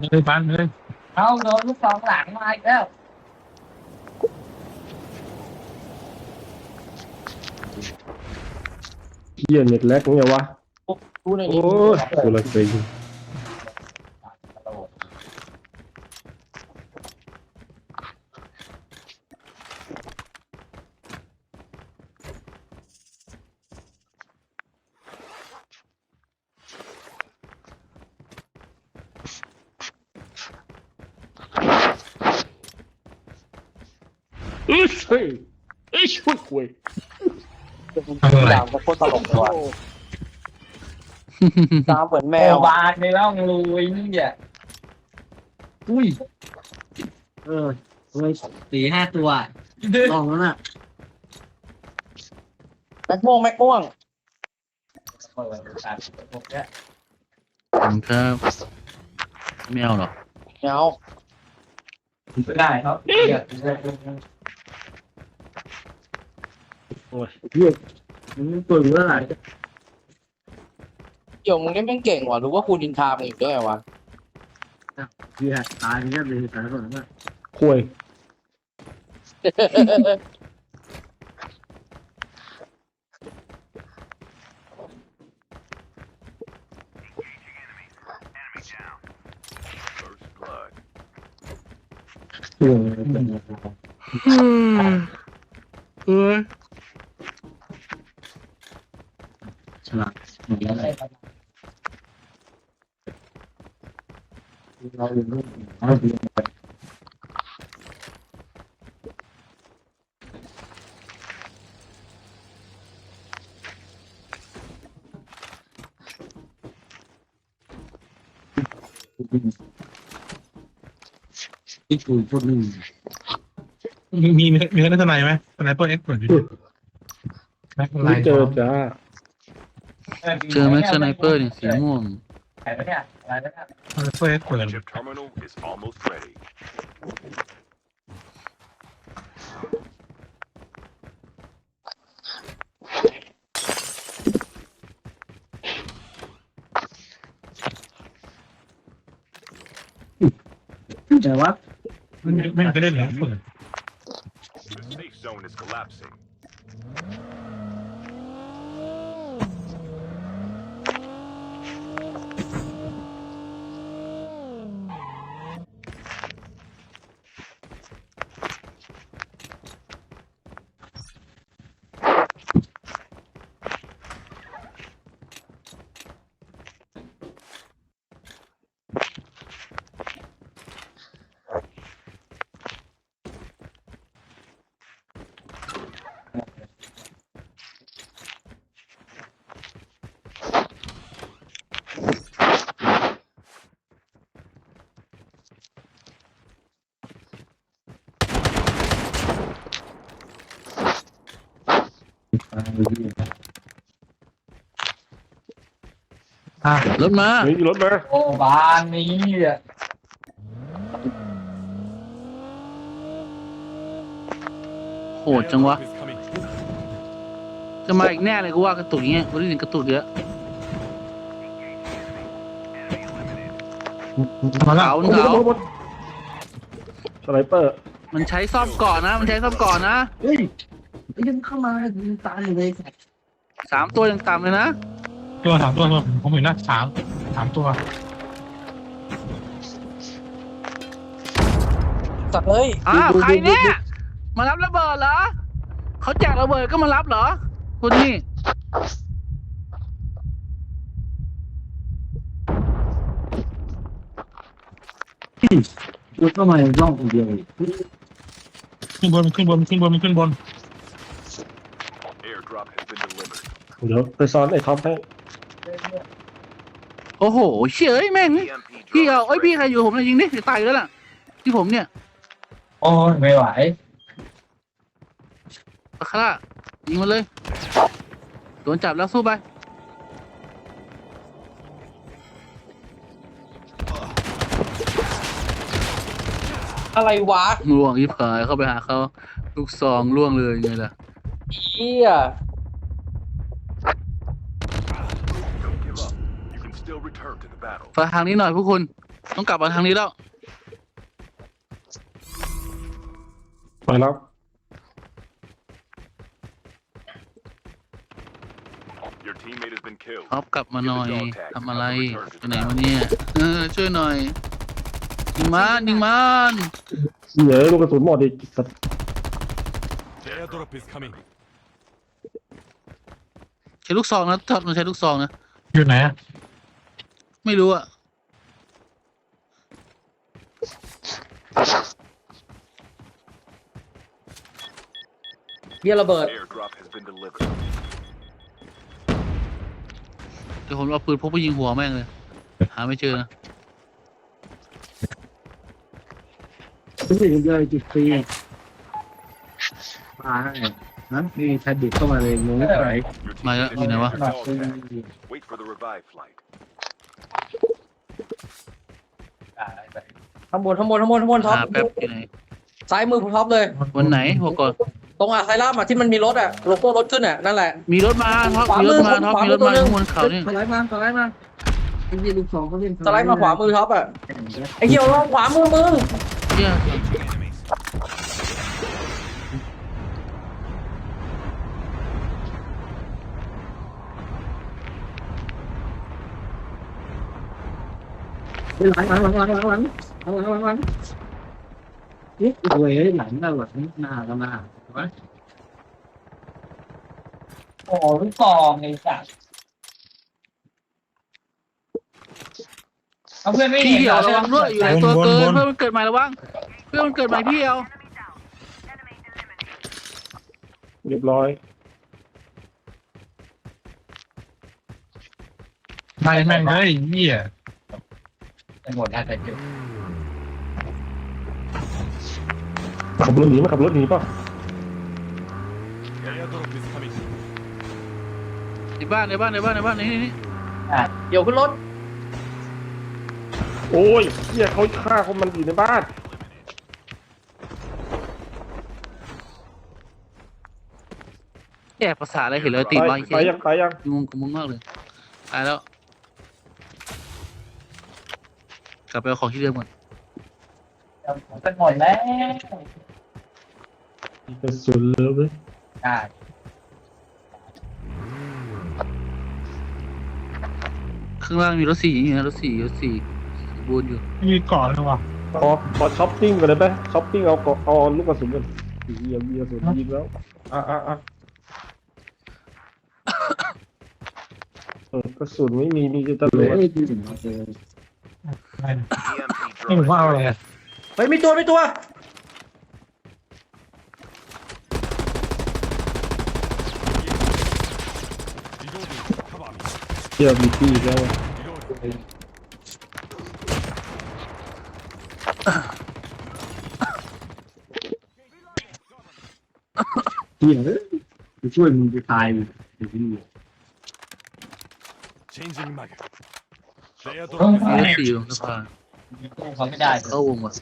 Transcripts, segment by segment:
เลยปันเลยเอาโดนลูกสองหลังมาอีกแล้วเหี้ยเน็ตแลกเนี่ยวะดูในโอ้นี้ยสุรสิง เอ้ยเฮ้ยเอ้ยช่วยคุยดาวก็โคตรตลกเลยว่ะดาวเหมือนแมวบานในร่องรูไอ้นี่อะอุ้ย เออเฮ้ยสี่ห้าตัวลองแล้วน่ะแม็กม่วงแม็กม่วงผมครับไม่เอาหรอเงาไม่ได้ครับ โอ้ยเหี้ยมึงตัวอยู่เมื่อไหร่เกี่ยวมึงนี่แม่งเก่งว่ะรู้ว่าคูดินทามึงอีกด้วยวะเฮียตายไปแค่เลยตายก่อนนะคุยเออ เอ้ย ฉลาดหมดแล้วเลยเราอยู่รุ่นเราอยู่ที่คุยพวกนึงมีมีเนื้อเนื้อทนายไหมทนายเปิดเอ็กซ์เปิดอยู่แม็กไลไม่น์เจอจ้า เจอแม็กสไนเปอร์เนี่ยสีม่วงไหนปะเนี่ยอะไรปะเนี่ยทนายเปิดเอ็กซ์เปิด Chip terminal is almost ready. แต่ว่าไม่ไม่ไม่ได้เหลือเปิด The safe zone is collapsing. อะรถมาเฮ้ยรถมาโอ้บานนี้อะโหดจังวะ จะมาอีกแน่เลยกูว่ากระตุกอย่างเงี้ยกูได้ยินกระตุกเยอะมาแล้วเขาโอ้เขาโหหมดสไนเปอร์มันใช้ซ่อมก่อนนะ มันใช้ซ่อมก่อนนะ เฮ้ยไอ้ ยังเข้ามายิงตายเลยสามตัวยังต่ำเลยนะตัวสามตัวตัวผมเห็นนะสามสามตัวสัตว์เอ้ยอ้าวใครเนี่ยมารับระเบิดเหรอเขาแจกระเบิดก็มารับเหรอคนนี้กูเข้ามาในร่องคนเดียวขึ้นบนขึ้นบนขึ้นบนขึ้นบน Airdrop has been delivered. เดี๋ยวไปซ้อนไอ้ท็อปให้โอ้โหเชี่ยเอ้ยแม่ง EMP พี่เอา drone เอ้ย is พี่ ready. ใครอยู่ผมเลยยิงดิจะตายอยู่แล้วล่ะ ที่ผมเนี่ยโอ้ยไม่ไหวตะคร่ายิงมาเลยโดนจับแล้วสู้ไปอะไรวะล่วงยิบหายเข้าไปหาเขาลูกซองล่วงเลยไงล่ะเฮีย ฝากทางนี้หน่อยพวกคุณ ต้องกลับมาทางนี้แล้ว ไปแล้ว Your teammate has been killed. ท็อปกลับมาหน่อยทำอะไรไปไหนมาเนี่ยเออช่วยหน่อยยิงมันยิงมันเหลือลูกกระสุนหมดอีกสัตว์ The airdrop is coming. ใช้ลูกซองนะท็อปมันใช้ลูกซองนะอยู่ไหนอะ ไม่รู้อะเฮียระเบิด Airdrop has been delivered. เดี๋ยวผมเอาปืนพกไปยิงหัวแม่งเลย หาไม่เจอนะรู้สึกเยอะจุดฟรีมาให้นะนี่แทดดิกเข้ามาเลยงงไม่ไหว Your Mày teammate ạ, has nhìn này lost quá. its dog tag. Wait for the revive flight. ข้างบนข้างบนข้างบนข้างบนท็อปหาแป๊บที่ไหนซ้ายมือผมท็อปเลย วันไหนบอกก่อนตรงอะไซรัมอะที่มันมีรถอะโลโก้รถขึ้นอะนั่นแหละมีรถมาท็อปขวามีรถมามือท็อปขวามีมืรอถมาตัวหนึ่งข้างบนเขาเนี่ยสไลด์มาสไลด์มาไอ้ยี่ลูกสองเขาเล่นสไลด์มาขวามือท็อปอะไอ้เหี้ยวลงขวามือมึงเนี่ย หลังหลังหลังหลังหลังหลังหลังหลังหลังหลังนี่เว้ยหลังเราแบบหน้าก็หน้าโอ้ลูกกองไอ้สัสเอาเพื่อนไม่พี่เห็นเดียวระวังด้วยอยู่ไหนตัวเกินเพื่อนมันเกิดใหม่ระวังเพื่อนมันเกิดใหม่พี่เดียวเรียบร้อยไล่แม่งเลยเหี้ย หมดแล้วแต่เจ็บขับรถหนีมาขับรถหนีป่ะ Airdrop is coming. ในบ้านในบ้านในบ้านในบ้านนี่นี่นี่เดี๋ยวขึ้นรถโอ้ยเฮียเขาฆ่าคนมันอยู่ในบ้านแอบภาษาอะไรเห็นเลยตีตายไว้ตายยังตายยังงงกับมึงมากเลยตายแล้ว กลับไปเอาของที่เดิมก่อนไปหมดแล้วกระสุนเหลยเว้ยได้ข้างล่างมีรถสี่อย่างเงี้ยรถสี่รถสี่บูนอยู่ไม่มีเกาะเลยว่ะขอขอช้อปปิ้งก่อนได้ไหมช้อปปิ้งเอาก่อนเอาลูกกระสุนก่อนเฮียมีกระสุนยิงแล้วอะอะอะเออกระสุนไม่มีมีแต่ตำรเว้วย ไรนะ EMP นี่ผม drone ว่า is เอาอะไร ready. อะเฮ้ยมีตัวมีตัวเฮียมีที่แล้วเหี้ยไปช่วยมึงไปตายมึงไอ้ที่ Changing mag. The เอ airdrop อ is มีรถสี่อยู่ตรงสะพานเขาไม่ได้เข้าวงว่ะ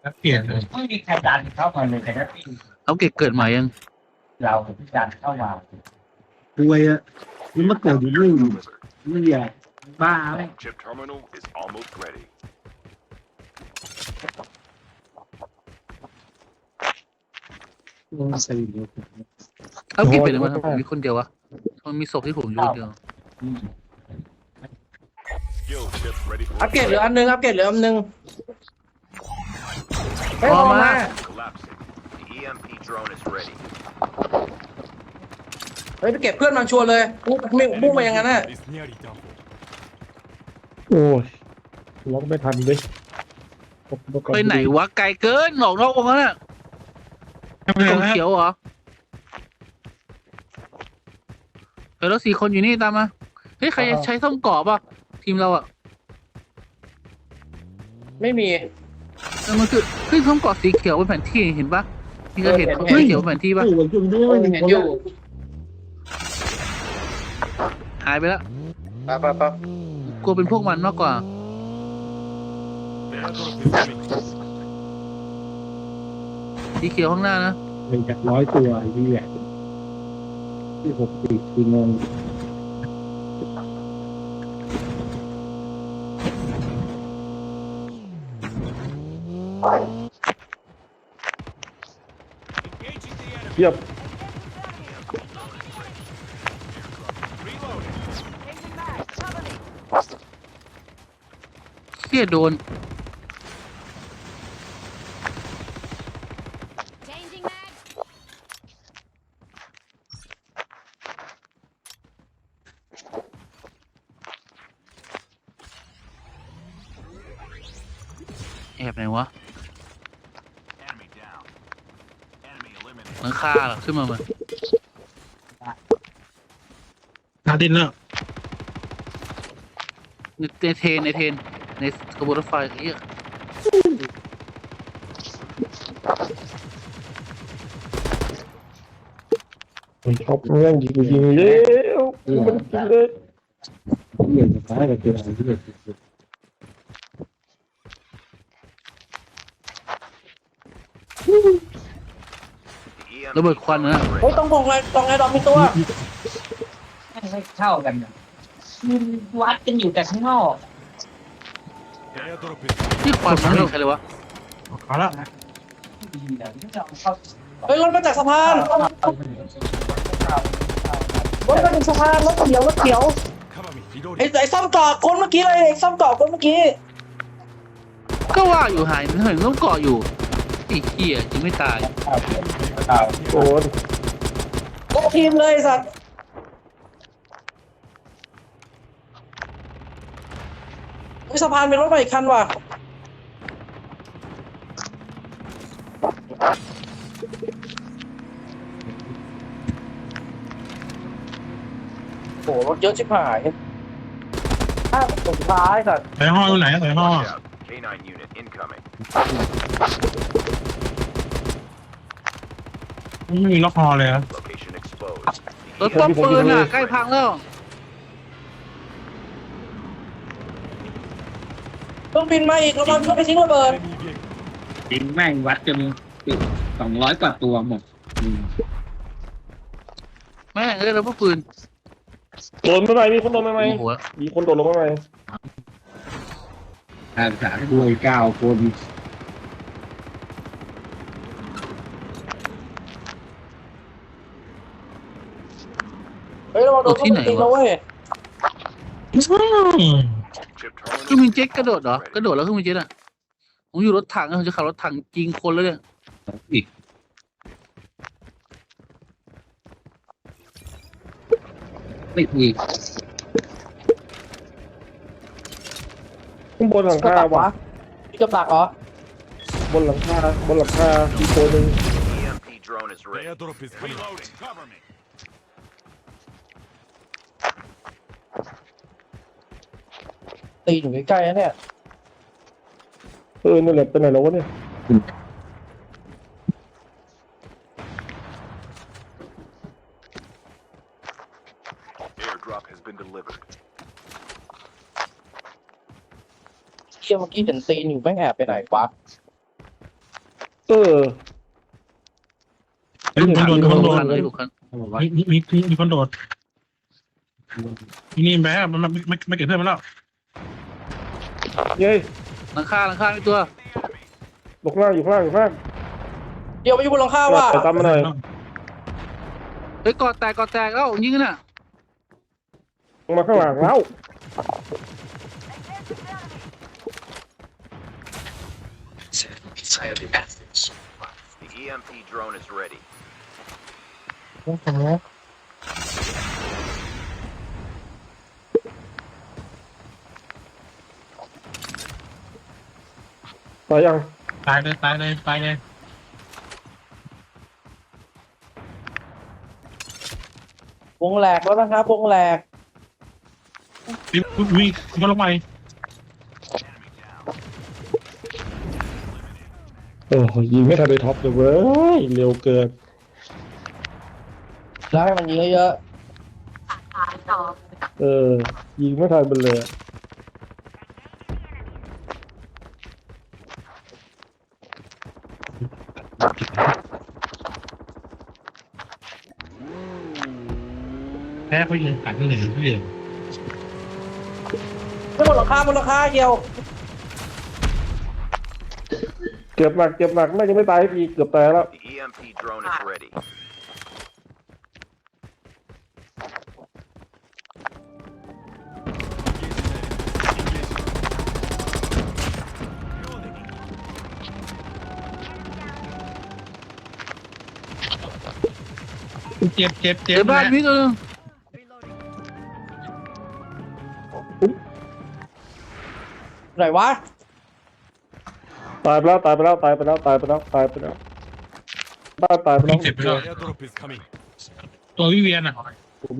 แล้วเปลี่ยนเลยไม่มีใครดันเข้ามาเลยแต่ก็พี่เอาเก็บเกิดใหม่ยังเราที่ดันเข้ามาป่วยอะมันมาเกิดอยู่นี่ delivered. ไม่ใหญ่บ้าไหม Chip terminal is almost ready. ลงใส่เดียวเอาเก็บไปเลยมั้งผมมีคนเดียววะ มันมีศพที่ผมอยู่คนเดียว Skill chip ready for อัปเกรดเหลืออันนึงอัปเกรดเหลืออันนึงไปพอออกมามา collapsing. The EMP drone is ready. เฮ้ยไปเก็บเพื่อนมันชวนเลยปุ๊บไม่ปุ๊บมาอย่างนั้นน่ะ Is nearly done for. โอ้ยล็อกไม่ทันเลยไปไหนวะไกลเกินหนอกนอกวงแล้วน่ะไม่เป็นกไรองแล้วเขียวเหรอ เออแล้วสี่คนอยู่นี่ตามมา เฮ้ย ใครใช้ส้มกรอบป่ะ ทีมเราอะไม่มี เออมันคือขึ้นส้มกรอบสีเขียวบนแผนที่เห็นปะนี่ก็เห็นเออเห็น สีเขียวบนแผนที่ปะโอ้ยจุ่มด้วยเห็นอยู่หายไปแล้วไปไปไปกลัวเป็นพวกมันมากกว่า The airdrop is coming. สีเขียวข้างหน้านะเป็นจากร้อยตัวไอ้ที่แหละ ที่หกสิบยี่คืองงเยี่ยม Reloading. เที่ยโดน ขึ้นมามันาดินแล้วในในเทนในเทนในกระบวนรถไฟเฮียมันชอบแม่งยิงยิงเร็วมันเลยเหี้ยจะตายกับเกินอะไรที่เด็ด The EMP ระเบิดควันนะโอ้ยต้องบอกเลยต้องไอ้ดอกมีตัวไม่เข้ากันเนี่ยมันวัดกันอยู่แต่ข้างนอก Airdrop is ที่ควันมันไม่เห็นใครเลยวะเอาละเฮ้ยรถมาจากสะพานรถมาจากสะพานรถเขียวรถเขียว cover me. Reloading. ไอ้ไอ้ซ่อมเกาะคนเมื่อกี้เลยไอ้ซ่อมเกาะคนเมื่อกี้ก็ว่าอยู่หายมันเห็นต้องเกาะอยู่ไอ้เหี้ยยังไม่ตาย โดนโอ้ทีมเลยไอ้สัตว์ไอ้สะพานเป็นรถมาอีกคันว่ะโอ้โหรถเยอะชิบหายห้าสุดท้ายสัตว์ใส่ห้อตรงไหนใส่ห้อ Watch out. K9 unit incoming. ไม่มีล็อกฮอเลยอะ Location exposed. รถป้อมปืนอะใกล้พังแล้วเครื่องบินมาอีกระวังเครื่องไปทิ้งระเบิด Enemy vehicle. จริงแม่งวัดกันสองร้อยกว่าตัวหมดอืมแม่งเอ้ยแล้วพวกปืนโดนมาไหมมีคนโดนมาไหมโอ้โหมีคนโดนลงมาไหมอาสาด้วยเก้าคน เฮ้ยระวังโดนเครื่องบินตีนะเว้ย Chip เครื่อง terminal. บินเจ็ตกระโดดเหรอ กระโดดแล้วเครื่องบินเจ็ตอะ ผมอยู่รถถังอะผมจะขับรถถังยิงคนแล้วเนี่ยอีกไม่อีกข้างบนหลังกระคาตักวะวะมีกระตักเหรอบนหลังคาบนหลังคาอีกตัวหนึ่ง EMP drone is ready. Airdrop is reloading. Cover me. ตีอยู่ใกล้ๆนะเนี่ยเออนั่นแหละเป็นไหนแล้ววะเนี่ย Airdrop has been delivered. เชี่ยเมื่อกี้เห็นตีนอยู่แม่งแอบไปไหนวะเออเฮ้ยมีคนโดนมีคนโดคันนเลยถูกคันเขาบอกว่ามีมีมีมีคนโดดมีนี่แม่มันไม่ไม่ไม่เก็บเพื่อนมาแล้ว เย้ยหลังคาหลังคามีตัวลงล่างอยู่ข้างล่างอยู่ข้างล่างเดี๋ยวไปอยู่บนหลังคาว่ะไปตามมาหน่อยเฮ้ยกอดแตกกอดแตกเอ้ายิงกันน่ะลงมาข้างหลังแล้ว The EMP drone is ready. ตายยังตายเลยตายเลยตายเลยวงแหลกแล้วนะครับวงแหลกมีมีมีคนลงไปโอ้ยยิงไม่ทันได้ท็อปเลยเว้ยเร็วเกินแล้วให้มันยิงเยอะเออยิงไม่ทันมันเลยอะ แพ้เขายิงตัดที่ไหนที่เดียวๆไม่บนหลังคาบนหลังคาเกียวเจ็บหนักเจ็บหนักน่าจะไม่ตายอีกเกือบตายแล้ว The EMP drone is ready. เจ็บเจ็บเจ็เจ็บบ้านแหละมีตัวนึง ไหนวะตายไปแล้วตายไปแล้วตายไปแล้วตายไปแล้วตายไปแล้วบ้านตายไปแล้วเจ็บไปแล้ว Airdrop is coming. ตัววิเวียนอะผม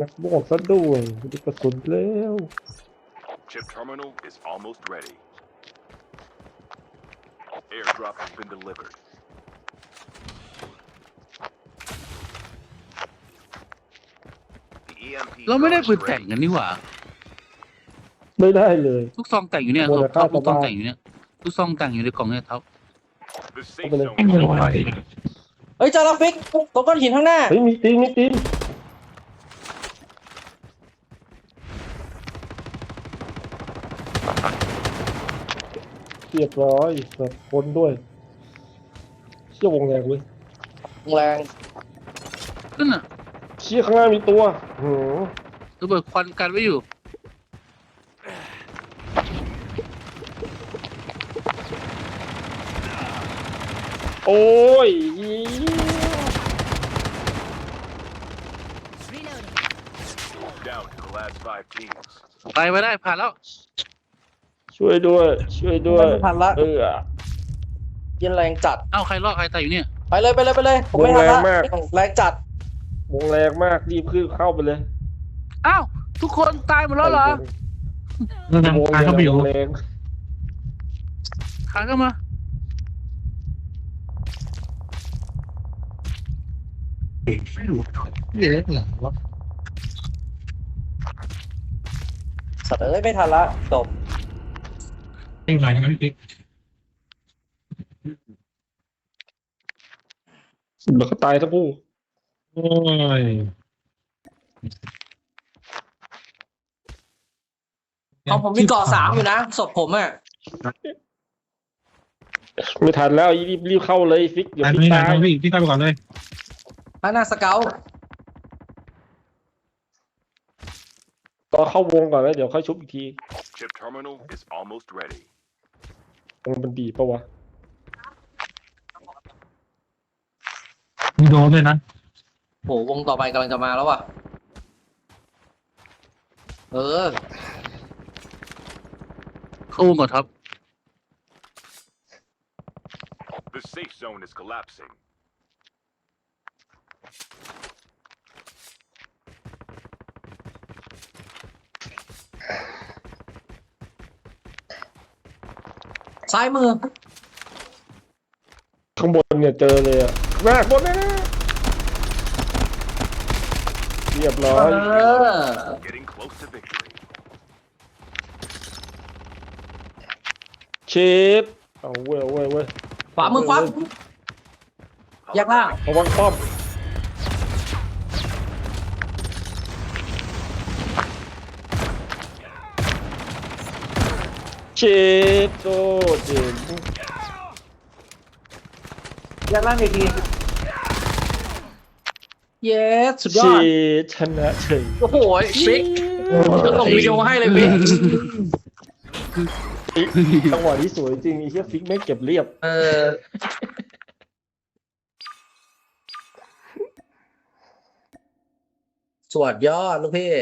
นักบอกซะด้วยมีกระสุนแล้ว Chip terminal is almost ready. Airdrop has been delivered. The EMP เราไม่ได้ drone ปื is นแต่ง ready. กันนี่หว่า ไม่ได้เลยทุกซองแต่งอยู่เนี่ยโมท็อเลปกุลทุกซองสบายแต่งอยู่เนี่ยทุกซองแต่งอยู่ในกล่องเนี่ยท็อป The safe Over zone there. is ready. เฮ้ยเจอแล้วฟิกตรงก้อนหินข้างหน้า เฮ้ยมีตีนมีตีนเรียบร้อยแบบคนด้วยเชี่ยวงแรงเว้ยแรงขึ้นอะเชี่ยข้างหน้ามีตัวหือระเบิดควันกันไว้อยู่ โอ้ย Down to the last five teams. ไปมาได้ผ่านแล้วช่วยด้วย ช่วยด้วยไม่ทันละ เออยินแรงจัด เอ้าใครรอดใครตายอยู่เนี่ยไปเลยไปเลยไปเลย ผมไม่ทันละแรงมากแรงจัด วงแรงมากรีบขึ้นเข้าไปเลยอ้าวทุกคนตายหมดแล้วเหรอเราทำการเข้าไปอยู่วงแรง ขาเข้ามา เอ๊ะเหรอวะสัตว์เอ้ยไม่ทันละจบเองไหนนะพี่ติ๊กเดี๋ยวก็ตายทั้งคู่โอ้ยเอาผมมีเกาะสามอยู่นะศพผมอะไม่ทันแล้วรีบรีบเข้าเลยฟิกอย่าอันฟิกนี้ไหนตายพี่พี่ตามไปก่อนเลย หน้าสเกลก็เข้าวงก่อนแล้วเดี๋ยวค่อยชุบอีกที Chip terminal is almost ready. มันเป็นบีบปะวะ มีโดนด้วยนะ โหวงต่อไปกำลังจะมาแล้วว่ะ เออ เข้าวงก่อนท็อป The safe zone is collapsing. ซ้ายมือ ข้างบนเนี่ยเจอเลยอะแรกบนแน่ๆเรียบร้อเอย อ Getting close to victory. เชฟเอาเว้ยเอาเว้ยเอาเว้ยขวามือควับแยกล่าง ระวังป้อม เชฟโตเจ๋งแยกล่างอีกทีเย้สุดยเชอดฟชนะเฉยโอ้โหฟิกจะส่งวิดีโอให้เลยฟิกจังหวะนี้สวยจริงไอ้เชี่ยฟิกไม่งเก็บเรียบ เออสวดยอดลูกพี่